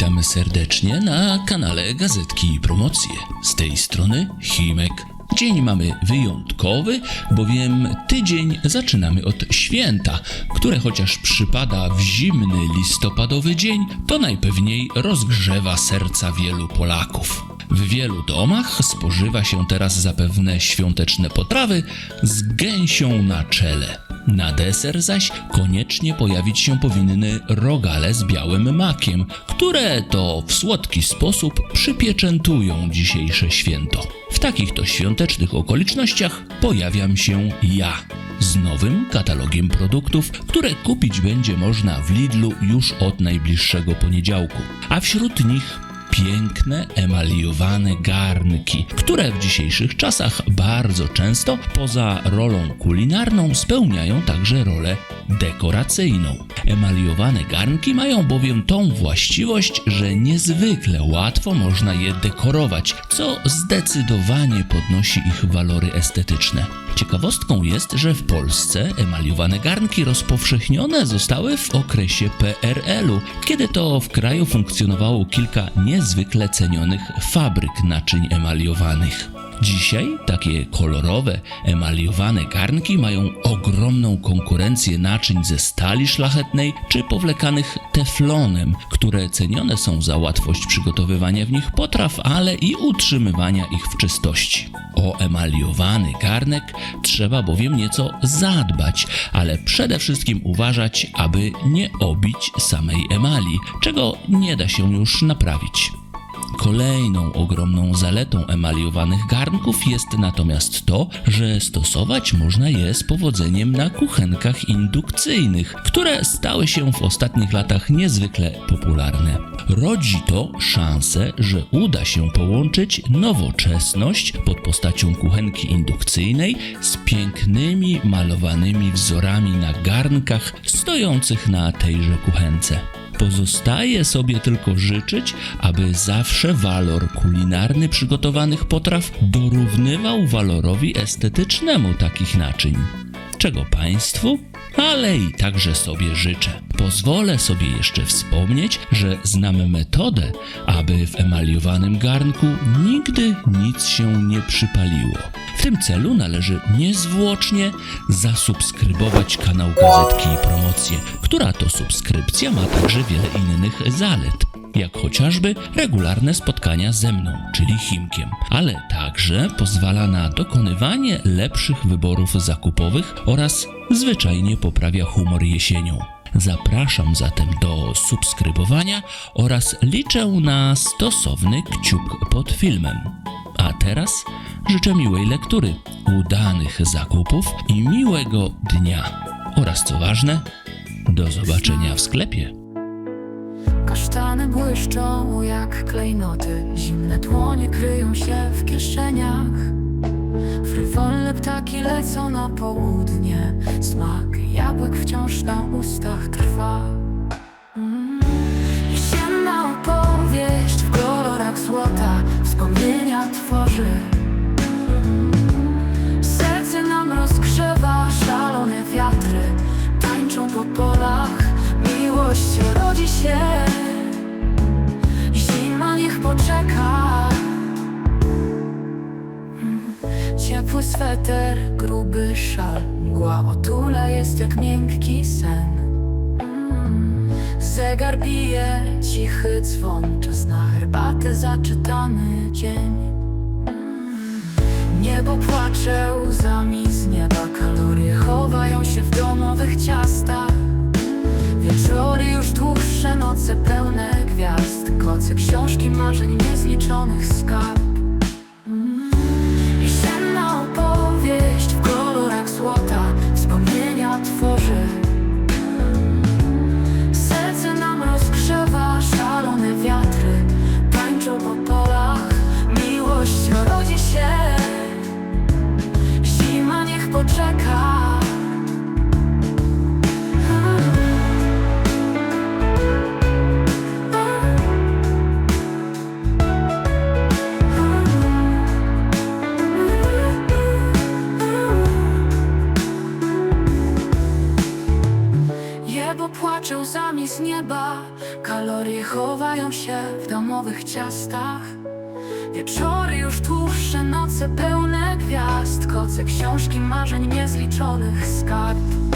Witamy serdecznie na kanale Gazetki i Promocje. Z tej strony Himek. Dzień mamy wyjątkowy, bowiem tydzień zaczynamy od święta, które chociaż przypada w zimny listopadowy dzień, to najpewniej rozgrzewa serca wielu Polaków. W wielu domach spożywa się teraz zapewne świąteczne potrawy z gęsią na czele. Na deser zaś koniecznie pojawić się powinny rogale z białym makiem, które to w słodki sposób przypieczętują dzisiejsze święto. W takich to świątecznych okolicznościach pojawiam się ja z nowym katalogiem produktów, które kupić będzie można w Lidlu już od najbliższego poniedziałku, a wśród nich piękne emaliowane garnki, które w dzisiejszych czasach bardzo często poza rolą kulinarną spełniają także rolę dekoracyjną. Emaliowane garnki mają bowiem tą właściwość, że niezwykle łatwo można je dekorować, co zdecydowanie podnosi ich walory estetyczne. Ciekawostką jest, że w Polsce emaliowane garnki rozpowszechnione zostały w okresie PRL-u, kiedy to w kraju funkcjonowało kilka niezwykle cenionych fabryk naczyń emaliowanych. Dzisiaj takie kolorowe, emaliowane garnki mają ogromną konkurencję naczyń ze stali szlachetnej czy powlekanych teflonem, które cenione są za łatwość przygotowywania w nich potraw, ale i utrzymywania ich w czystości. O emaliowany garnek trzeba bowiem nieco zadbać, ale przede wszystkim uważać, aby nie obić samej emali, czego nie da się już naprawić. Kolejną ogromną zaletą emaliowanych garnków jest natomiast to, że stosować można je z powodzeniem na kuchenkach indukcyjnych, które stały się w ostatnich latach niezwykle popularne. Rodzi to szansę, że uda się połączyć nowoczesność pod postacią kuchenki indukcyjnej z pięknymi malowanymi wzorami na garnkach stojących na tejże kuchence. Pozostaje sobie tylko życzyć, aby zawsze walor kulinarny przygotowanych potraw dorównywał walorowi estetycznemu takich naczyń. Czego Państwu? Ale i także sobie życzę. Pozwolę sobie jeszcze wspomnieć, że znamy metodę, aby w emaliowanym garnku nigdy nic się nie przypaliło. W tym celu należy niezwłocznie zasubskrybować kanał Gazetki i Promocje, która to subskrypcja ma także wiele innych zalet jak chociażby regularne spotkania ze mną, czyli Chimkiem, ale także pozwala na dokonywanie lepszych wyborów zakupowych oraz zwyczajnie poprawia humor jesienią. Zapraszam zatem do subskrybowania oraz liczę na stosowny kciuk pod filmem. A teraz życzę miłej lektury, udanych zakupów i miłego dnia. Oraz co ważne, do zobaczenia w sklepie. Kasztany błyszczą jak klejnoty. Zimne dłonie kryją się w kieszeniach. Frywolne ptaki lecą na południe. Smak jabłek wciąż na ustach trwa Ciepły sweter, gruby szal. Mgła otula jest jak miękki sen. Mm. Zegar bije, cichy dzwon. Czas na herbatę, zaczytany dzień. Niebo płacze łzami z nieba. Kalorie chowają się w domowych ciastach. Wieczory już dłuższe, noce pełne gwiazd. Koce książki marzeń niezliczonych skarb Niebo płacze łzami z nieba. Kalorie chowają się w domowych ciastach. Wieczory już dłuższe, noce pełne gwiazd. Koce książki marzeń niezliczonych skarb.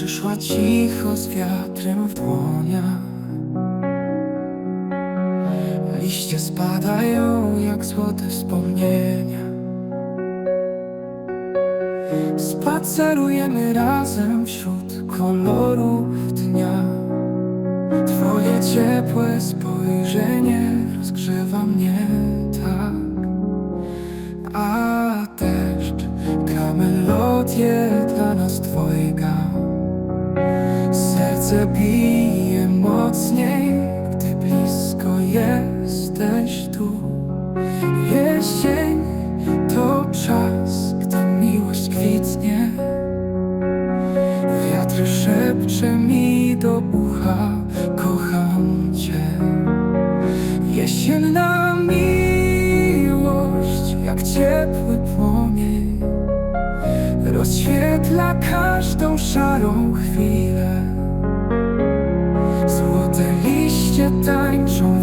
Przyszła cicho z wiatrem w dłoniach Liście spadają jak złote wspomnienia. Spacerujemy razem wśród kolorów dnia. Twoje ciepłe spojrzenie rozgrzewa mnie tak. A deszcz gra liście tańczą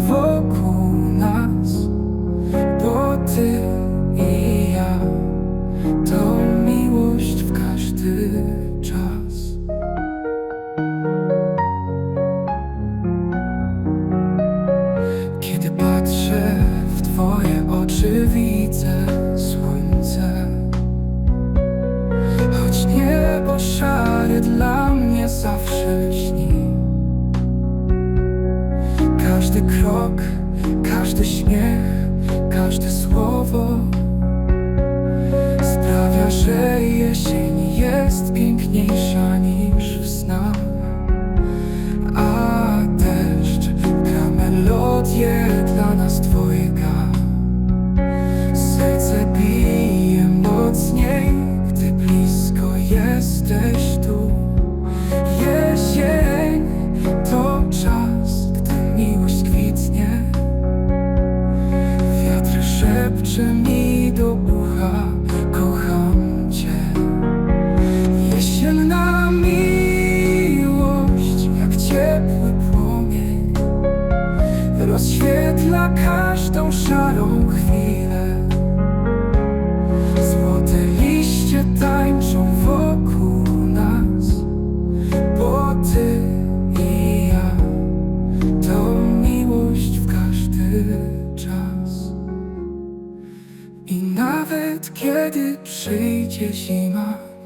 szepcze mi do ucha, kocham cię. Jesienna miłość, jak ciepły płomień Rozświetla każdą szarą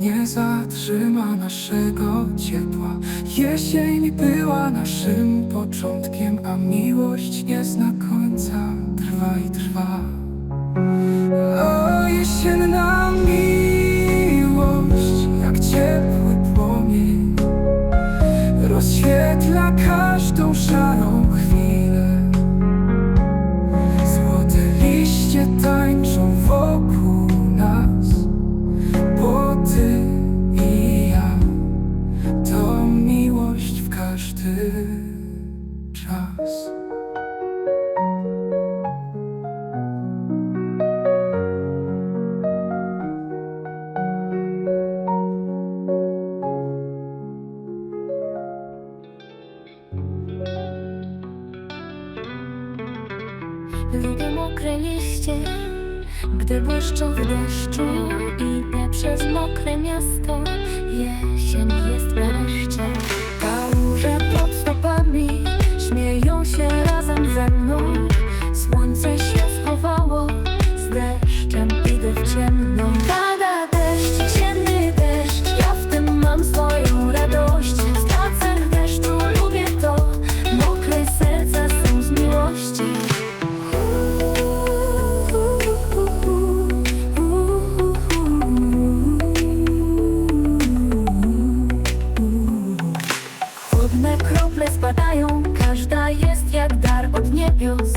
Nie zatrzyma naszego ciepła. Jesień była naszym początkiem A miłość nie zna końca. Trwa i trwa Lubię mokre liście, gdy błyszczą w deszczu Idę przez mokre miasto, jesień jest wreszcie od